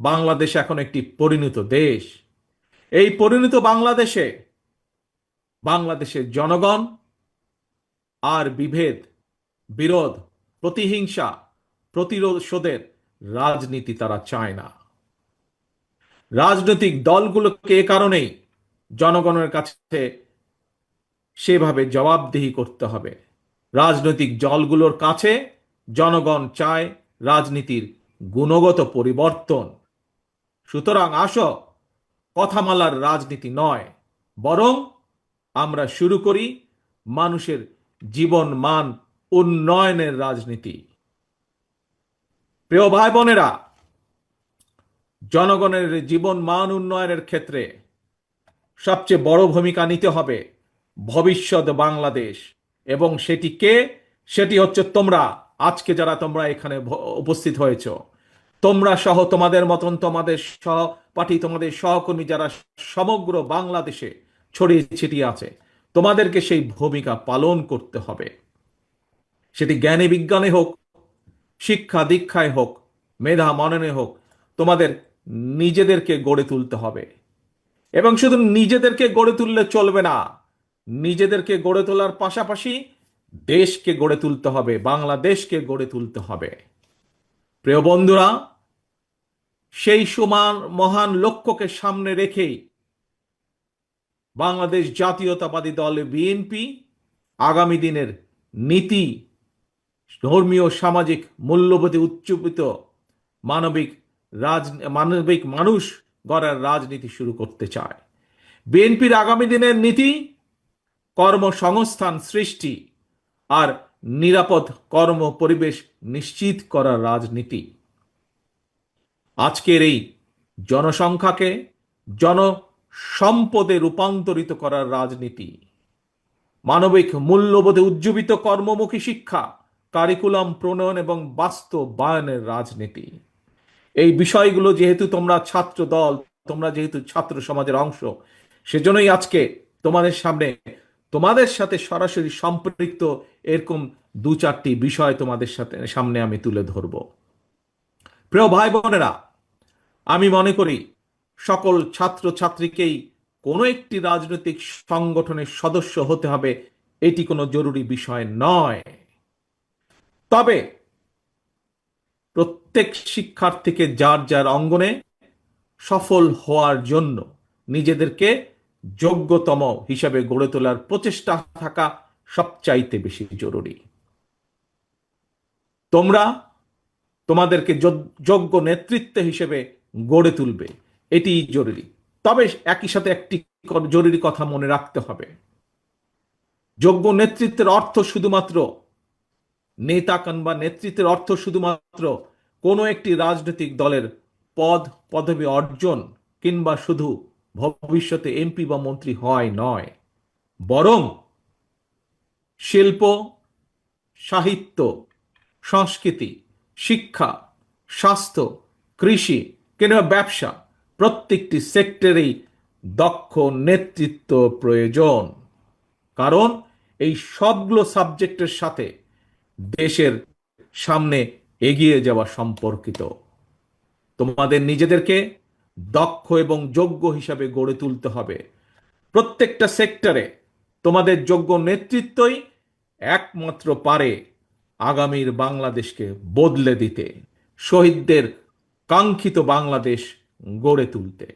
বাংলাদেশ এখন একটি পরিণত দেশ। এই পরিণত বাংলাদেশে বাংলাদেশের জনগণ আর বিভেদ, বিরোধ, প্রতিহিংসা প্রতিরোধের রাজনীতি তারা চায় না। রাজনৈতিক দলগুলোকে এ কারণেই জনগণের কাছে সেভাবে জবাবদিহি করতে হবে। রাজনৈতিক দলগুলোর কাছে জনগণ চায় রাজনীতির গুণগত পরিবর্তন। সুতরাং আসো, কথামালার রাজনীতি নয়, বরং আমরা শুরু করি মানুষের জীবন মান উন্নয়নের রাজনীতি। প্রিয় ভাই বোনেরা জনগণের জীবন মান উন্নয়নের ক্ষেত্রে সবচেয়ে বড় ভূমিকা নিতে হবে ভবিষ্যৎ বাংলাদেশ, এবং সেটি কে সেটি হচ্ছে তোমরা, আজকে যারা তোমরা এখানে উপস্থিত হয়েছ তোমরা সহ তোমাদের মতন তোমাদের সহপাঠী, তোমাদের সহকর্মী যারা সমগ্র বাংলাদেশে ছড়িয়ে ছিটিয়ে আছে, তোমাদেরকে সেই ভূমিকা পালন করতে হবে। সেটি জ্ঞানে বিজ্ঞানে হোক, শিক্ষা দীক্ষায় হোক, মেধা মননে হোক, তোমাদের নিজেদেরকে গড়ে তুলতে হবে। এবং শুধু নিজেদেরকে গড়ে তুললে চলবে না, নিজেদেরকে গড়ে তোলার পাশাপাশি দেশকে গড়ে তুলতে হবে, বাংলাদেশকে গড়ে তুলতে হবে। প্রিয় বন্ধুরা, সেই সমান মহান লক্ষ্যকে সামনে রেখেই বাংলাদেশ জাতীয়তাবাদী দল বিএনপি আগামী দিনের নীতি, ধর্মীয়, সামাজিক মূল্যবোধে উচ্চপিত মানবিক রাজ, মানবিক মানুষ গড়ার রাজনীতি শুরু করতে চায়। বিএনপির আগামী দিনের নীতি, কর্মসংস্থান সৃষ্টি আর নিরাপদ কর্ম পরিবেশ নিশ্চিত করার রাজনীতি। আজকের এই জনসংখ্যাকে জনসম্পদে রূপান্তরিত করার রাজনীতি। মানবিক মূল্যবোধে উজ্জীবিত কর্মমুখী শিক্ষা, কারিকুলাম প্রণয়ন এবং বাস্তবায়নের রাজনীতি। এই বিষয়গুলো যেহেতু তোমরা ছাত্র দল তোমরা যেহেতু ছাত্র সমাজের অংশ, সেজন্যই আজকে তোমাদের সামনে তোমাদের সাথে সরাসরি সম্পৃক্ত এরকম দু চারটি বিষয় তোমাদের সাথে, সামনে আমি তুলে ধরব। প্রিয় ভাই বোনেরা আমি মনে করি সকল ছাত্র ছাত্রীকেই কোনো একটি রাজনৈতিক সংগঠনের সদস্য হতে হবে, এটি কোনো জরুরি বিষয় নয়। তবে প্রত্যেক শিক্ষার্থীকে যার যার অঙ্গনে সফল হওয়ার জন্য নিজেদেরকে যোগ্যতম হিসাবে গড়ে তোলার প্রচেষ্টা থাকা সবচাইতে বেশি জরুরি। তোমরা তোমাদেরকে যোগ- যোগ্য নেতৃত্ব হিসেবে গড়ে তুলবে। এটি জরুরি। তবে একই সাথে একটি জরুরি কথা মনে রাখতে হবে। যোগ্য নেতৃত্বের অর্থ শুধুমাত্র নেতা কিংবা নেতৃত্বের অর্থ শুধুমাত্র কোনো একটি রাজনৈতিক দলের পদ, পদবি অর্জন কিংবা শুধু ভবিষ্যতে এমপি বা মন্ত্রী হয় নয়। বরং শিল্প, সাহিত্য, সংস্কৃতি, শিক্ষা, স্বাস্থ্য, কৃষি, কিংবা ব্যবসা প্রত্যেকটি সেক্টরেই দক্ষ নেতৃত্ব প্রয়োজন। কারণ এই সবগুলো সাবজেক্টের সাথে দেশের সামনে এগিয়ে যাওয়া সম্পর্কিত। তোমাদের নিজেদেরকে দক্ষ এবং যোগ্য হিসাবে গড়ে তুলতে হবে। প্রত্যেকটা সেক্টরে তোমাদের যোগ্য নেতৃত্বই একমাত্র পারে আগামীর বাংলাদেশকে বদলে দিতে শহীদদের কাঙ্ক্ষিত বাংলাদেশ গড়ে তুলতে।